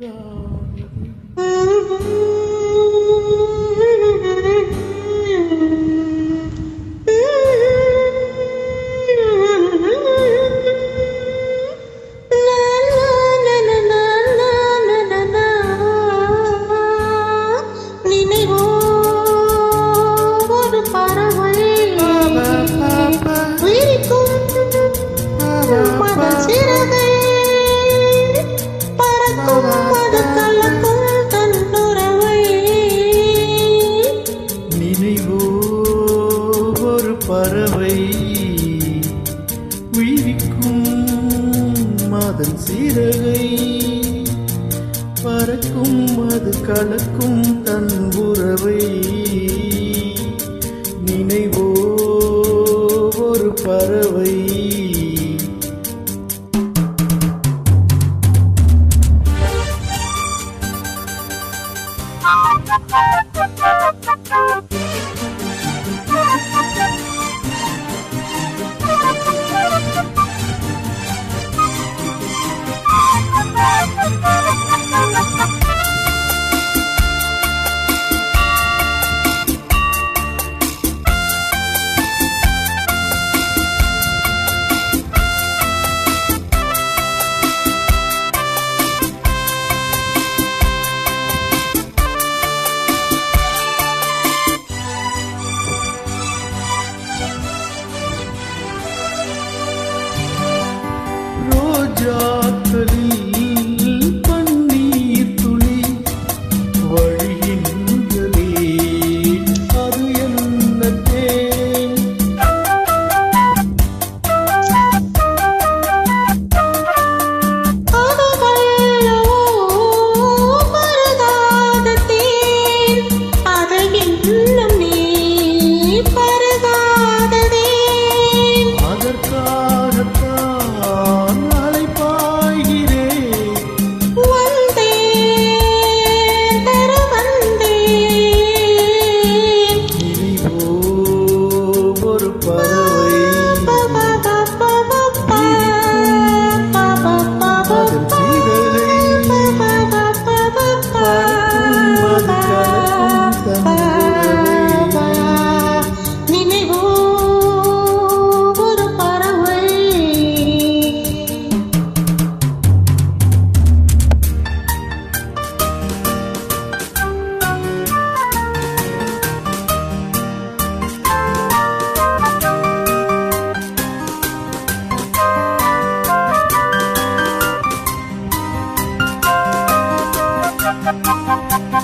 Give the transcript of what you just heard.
Oh. ஒரு பறவை உய்விக்கும் அதன் சிறகை பறக்கும் அது கலக்கும் தன் உறவை நினைவோ ஒரு பறவை yad Música